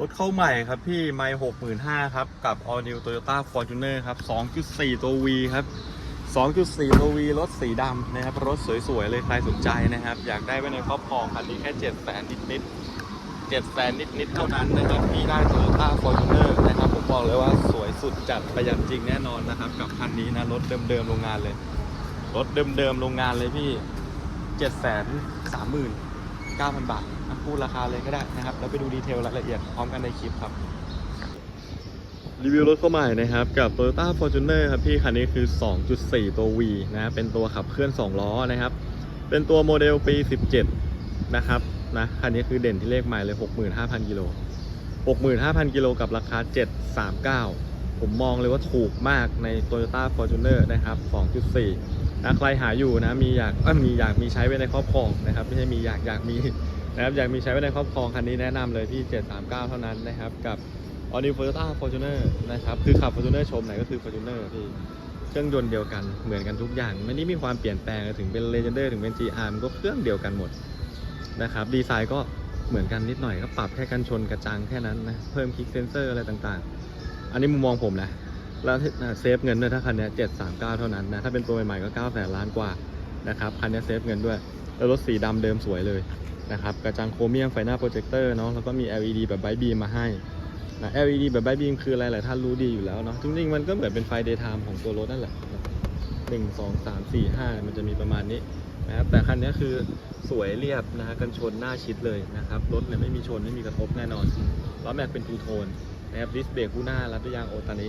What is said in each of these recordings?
รถเข้าใหม่ครับพี่ไม่หกหมื่นห้าครับ กับ All New Toyota Fortuner ครับ 2.4 ตัว V ครับ 2.4 ตัว V รถสีดำนะครับ รถสวย ๆ เลยใครสนใจนะครับ อยากได้ไว้ในครอบครองคันนี้แค่7แสนนิดๆ7แสนนิดๆเท่านั้นนะครับ พี่ได้ Toyota Fortuner นะครับ ผมบอกเลยว่าสวยสุดจัดประหยัดจริงแน่นอนนะครับ กับคันนี้นะ รถเดิมๆโรงงานเลย รถเดิมๆโรงงานเลยพี่7แสนสามหมื่น9,000บาท พูดราคาเลยก็ได้นะครับ แล้วไปดูดีเทลรายละเอียดพร้อมกันในคลิปครับ รีวิวรถเข้าใหม่นะครับ กับ Toyota Fortuner ครับพี่คันนี้คือ 2.4 ตัว V นะเป็นตัวขับเคลื่อน 2 ล้อนะครับ เป็นตัวโมเดลปี 17 นะครับนะคันนี้คือเด่นที่เลขหมายเลย 65,000 กิโล 65,000 กิโลกับราคา 739ผมมองเลยว่าถูกมากใน Toyota Fortuner นะครับ 2.4 นะ ใครหาอยู่นะ มีอยากมีอยากมีใช้ไว้ในครอบครองนะครับ ไม่ใช่มีอยากอยากมี นะครับอยากมีใช้ไว้ในครอบครองคันนี้แนะนำเลยที่ 739 เท่านั้นนะครับกับ All New Toyota Fortuner นะครับคือขับ Fortuner ชมไหนก็คือ Fortuner พี่เครื่องยนต์เดียวกันเหมือนกันทุกอย่างไม่ได้มีความเปลี่ยนแปลงถึงเป็น Legender ถึงเป็น GR มันก็เครื่องเดียวกันหมดนะครับดีไซน์ก็เหมือนกันนิดหน่อยก็ปรับแค่กันชนกระจังแค่นั้นนะเพิ่มคลิกเซนเซอร์อะไรต่างๆ อันนี้มุมมองผมนะแล้วเซฟเงินด้วยถ้าคันนี้เจ็ดสามเท่านั้นนะถ้าเป็นตัวใหม่ๆก็เก้าแสนล้านกว่านะครับคันนี้เซฟเงินด้วย แล้วรถสีดำเดิมสวยเลยนะครับกระจังโครเมียมไฟหน้าโปรเจคเตอร์เนาะแล้วก็มี LED แบบไบบีมมาให้นะ LED แบบไบบีมคืออะไรหลายท่านรู้ดีอยู่แล้วเนาะจริงๆมันก็เหมือนเป็นไฟ daytime ของตัวรถนั่นแหละหนึ่งสองสามสี่ห้ามันจะมีประมาณนี้นะครับแต่คันนี้คือสวยเรียบนะฮะกันชนหน้าชิดเลยนะครับรถเนี่ยไม่มีชนไม่มีกระทบแน่นอนล้อแม็กเป็นทูโทนนะครับดิสเบรกคู่หน้ารับด้วยยางโอตานิ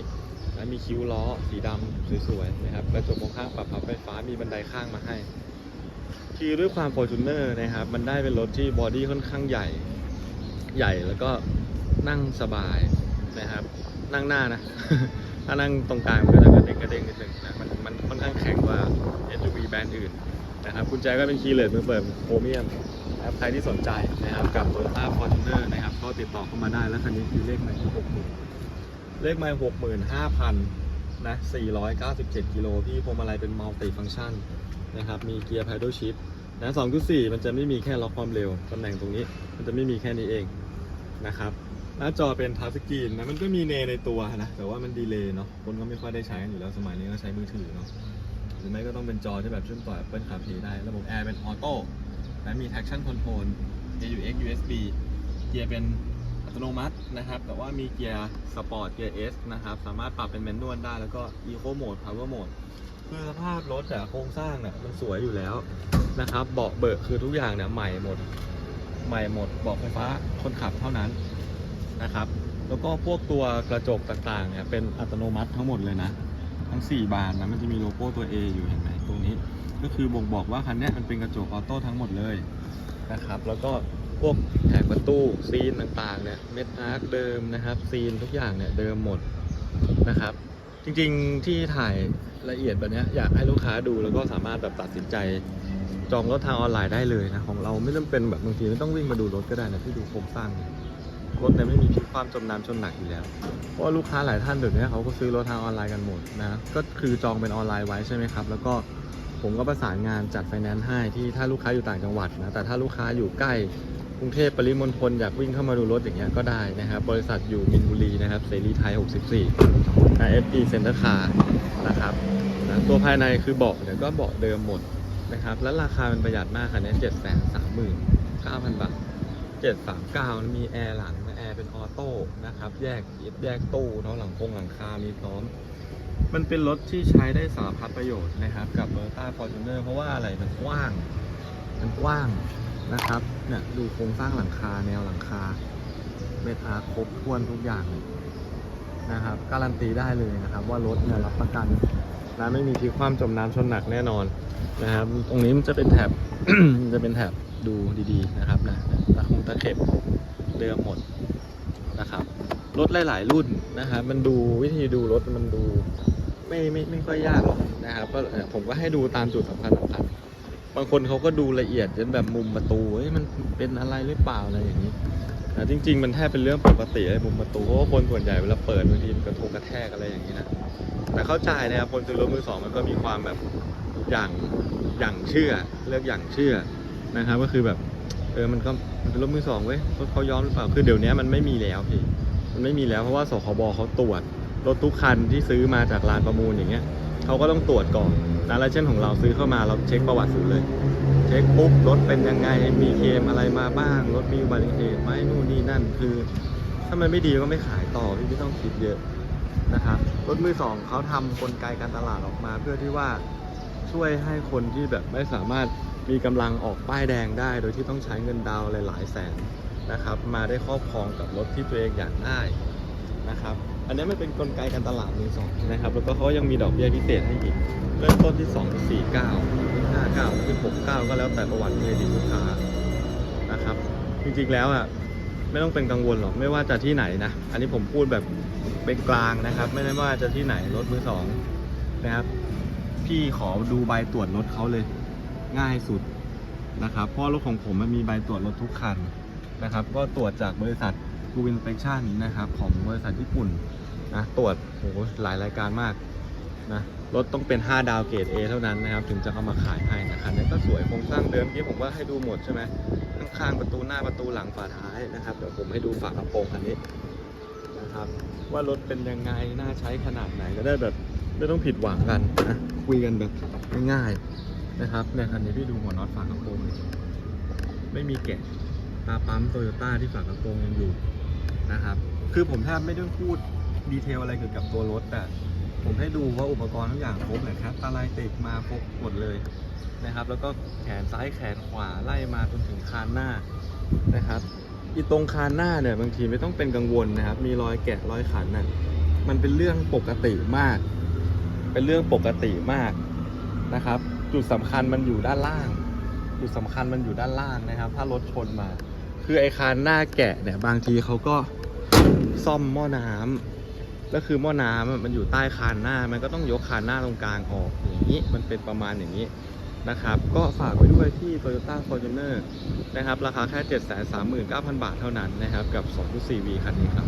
นะมีคิ้วล้อสีดำสวยๆนะครับกระจกมองข้างปรับพับไฟฟ้ามีบันไดข้างมาให้ คือด้วยความ f o r t u n e r นะครับ มันได้เป็นรถที่บอดี้ค่อนข้างใหญ่ ใหญ่แล้วก็นั่งสบายนะครับ นั่งหน้านะ ถ้านั่งตรงกลางมันก็จะกระเด้งกระเด้งนิดนึงนะมันมันค่อนข้างแข็งกว่า SUV แบรนด์อื่นนะครับกุญแจก็เป็นคีย์เลสมือเปิดโครเมียมนะครับใครที่สนใจนะครับกับ Toyota Fortuner นะครับ ก็ติดต่อเข้ามาได้แล้วคันนี้คือเลขใหม่ที่6 0 0 0เลขไม่หกหมื่นห้าพันนะสี่ร้อยเก้าสิบเจ็ดกิโลพี่พวงมาลัยเป็นมัลติฟัง c t ชัน นะครับ มีเกียร์ paddle shift นะสองจุดสี่มันจะไม่มีแค่ล็อกความเร็วตำแหน่งตรงนี้ มันจะไม่มีแค่นี้เองนะครับ หน้าจอเป็นทัชสกรีนนะ มันก็มีเนในตัวนะ แต่ว่ามันดีเลย์เนาะ คนก็ไม่ค่อยได้ใช้กันอยู่แล้ว สมัยนี้ก็ใช้มือถือเนาะ หรือไม่ก็ต้องเป็นจอที่แบบเชื่อมต่อ Apple CarPlay ได้ ระบบแอร์เป็นออโต้ และมี traction control AUX USB เกียร์เป็นอัตโนมัตินะครับ แต่ว่ามีเกียร์สปอร์ต เกียร์ S นะครับ สามารถปรับเป็นแมนนวลได้ แล้วก็ Eco Mode Power Mode คือสภาพรถอะโครงสร้างเนี่ยมันสวยอยู่แล้วนะครับเบาะเบิกคือทุกอย่างเนี่ยใหม่หมด ใหม่หมดเบาะไฟฟ้าคนขับเท่านั้นนะครับ แล้วก็พวกตัวกระจกต่างๆเนี่ยเป็นอัตโนมัติทั้งหมดเลยนะ ทั้ง 4 บานนะมันจะมีโลโก้ตัว A อยู่เห็นไหมตรงนี้ ก็คือบ่งบอกว่าคันนี้มันเป็นกระจกออโต้ทั้งหมดเลยนะครับ แล้วก็พวกแผงประตูซีนต่างๆเนี่ยเม็ดอาร์คเดิมนะครับ ซีนทุกอย่างเนี่ยเดิมหมดนะครับ จริงๆที่ถ่ายละเอียดแบบนี้อยากให้ลูกค้าดูแล้วก็สามารถแบบตัดสินใจ จองรถทางออนไลน์ได้เลยนะ ของเราไม่จำเป็นแบบบางทีไม่ต้องวิ่งมาดูรถก็ได้นะที่ดูโครงสร้างรถเนี่ยไม่มีพิความจมน้ำจมหนักอยู่แล้ว เพราะลูกค้าหลายท่านเดี๋ยวนี้เขาก็ซื้อรถทางออนไลน์กันหมดนะก็คือจองเป็นออนไลน์ไว้ใช่ไหมครับ แล้วก็ผมก็ประสานงานจัดไฟแนนซ์ให้ที่ถ้าลูกค้าอยู่ต่างจังหวัดนะแต่ถ้าลูกค้าอยู่ใกล้ รุงเทพปริมณฑลอยากวิ่งเข้ามาดูรถอย่างเงี้ยก็ได้นะครับ บริษัทอยู่มินบุรีนะครับเสรีไทย 64 IFE Center Car นะครับนะตัวภายในคือเบาะเนี่ยก็เบาะเดิมหมดนะครับ แล้วราคามันประหยัดมากคันนี้7 3 9 0 0 0บาท739มีแอร์หลังนะแอร์เป็นออโต้นะครับ แยกแยกตู้เนาะหลังคงหลังคา มีพร้อม มันเป็นรถที่ใช้ได้สารพัดประโยชน์นะครับ กับ t o y o t a Fortuner เพราะว่าอะไรมันกว้าง มันกว้าง นะครับ เนี่ยดูโครงสร้างหลังคาแนวหลังคาเมทอาร์ครบถ้วนทุกอย่างนะครับ การันตีได้เลยนะครับ ว่ารถเนี่ยรับประกันนะไม่มีที่ความจมน้ำชนหนักแน่นอนนะครับ ตรงนี้มันจะเป็นแถบจะเป็นแถบดูดีๆนะครับนะตะคงตะเข็บเดิมหมดนะครับรถหลาย ๆ รุ่นนะครับมันดูวิธีดูรถมันดูไม่ไม่ไม่ค่อยยากหรอกนะครับก็ผมก็ให้ดูตามจุดสำคัญสำคัญ บางคนเขาก็ดูละเอียดจนแบบมุมประตูเฮ้ยมันเป็นอะไรหรือเปล่าอะไรอย่างนี้นะจริง ๆ มันแทบเป็นเรื่องปกติเลยมุมประตูเพราะว่าคนส่วนใหญ่เวลาเปิดบางทีมันกระทบกระแทกอะไรอย่างนี้นะแต่เข้าใจนะครับคนซื้อรถมือสองมันก็มีความแบบอย่างอย่างเชื่อเลือกอย่างเชื่อนะครับก็คือแบบเออมันก็มันเป็นรถมือสองเว้ยรถเขาย้อมหรือเปล่าคือเดี๋ยวนี้มันไม่มีแล้วพี่มันไม่มีแล้วเพราะว่าสคบเขาตรวจรถทุกคันที่ซื้อมาจากร้านประมูลอย่างเงี้ย เขาก็ต้องตรวจก่อนนะแล้วเช่นของเราซื้อเข้ามาเราเช็คประวัติศูนย์เลย เช็คปุ๊บรถเป็นยังไงมีเคมอะไรมาบ้างรถมีอุบัติเหตุไหมนู่นนี่นั่นคือ ถ้ามันไม่ดีก็ไม่ขายต่อพี่ไม่ต้องคิดเยอะนะครับรถมือสองเขาทำกลไกการตลาดออกมา เพื่อที่ว่าช่วยให้คนที่แบบไม่สามารถมีกำลังออกป้ายแดงได้ โดยที่ต้องใช้เงินดาวหลายๆแสนนะครับ มาได้ครอบครองกับรถที่ตัวเองอยากได้นะครับ อันนี้มันเป็นกลไกการตลาดมือสองนะครับ แล้วก็เขายังมีดอกเบี้ยพิเศษให้อีก เริ่มต้นที่ 2 4 9 5 9ที่6 9 ก็แล้วแต่ประวัติเครดิตลูกค้านะครับ จริงๆแล้วอะไม่ต้องเป็นกังวลหรอกไม่ว่าจะที่ไหนนะ อันนี้ผมพูดแบบเป็นกลางนะครับ ไม่ได้ว่าจะที่ไหนรถมือสองนะครับพี่ขอดูใบตรวจรถเขาเลยง่ายสุดนะครับเพราะรถของผมมันมีใบตรวจรถทุกคันนะครับ ก็ตรวจจากบริษัท กูวินเ e คชั่นนะครับของบริษัทญี่ปุ่นนะตรวจโหหลายรายการมากนะรถต้องเป็น 5 ดาวเกรด A เท่านั้นนะครับ ถึงจะเอามาขายให้นะคันนี้ก็สวยโครงสร้างเดิมที่ผมว่าให้ดูหมดใช่ไหมข้างๆประตูหน้าประตูหลังฝาท้ายนะครับเดี๋ยวผมให้ดูฝากระโปรงคันนี้นะครับ ว่ารถเป็นยังไงน่าใช้ขนาดไหนก็ได้แบบไม่ต้องผิดหวังกันนะคุยกันแบบง่ายๆนะครับเนี่ยคันนี้พี่ดูหัวน็อตฝากระโปรงไม่มีแกะตาปั๊มโตโยต้าที่ฝากระโปรงยังอยู่ นะครับ คือผมแทบไม่ได้พูดดีเทลอะไรเกี่ยวกับตัวรถแต่ผมให้ดูว่าอุปกรณ์ทุกอย่างครบเลยครับตาลายติดมาครบหมดเลยนะครับ แล้วก็แขนซ้ายแขนขวาไล่มาจนถึงคานหน้านะครับอีตรงคานหน้าเนี่ยบางทีไม่ต้องเป็นกังวลนะครับ มีรอยแกะรอยขันน่ะมันเป็นเรื่องปกติมาก เป็นเรื่องปกติมากนะครับ จุดสำคัญมันอยู่ด้านล่าง จุดสำคัญมันอยู่ด้านล่างนะครับ ถ้ารถชนมา คือไอคานหน้าแกะเนี่ยบางทีเขาก็ซ่อมหม้อน้ำแล้วคือหม้อน้ำมันอยู่ใต้คานหน้า มันก็ต้องยกคานหน้าตรงกลางออกอย่างนี้มันเป็นประมาณอย่างนี้นะครับ ก็ฝากไว้ด้วยที่ Toyota Fortuner นะครับ ราคาแค่ 739,000 บาทเท่านั้นนะครับ กับ 2.4V คันนี้ครับ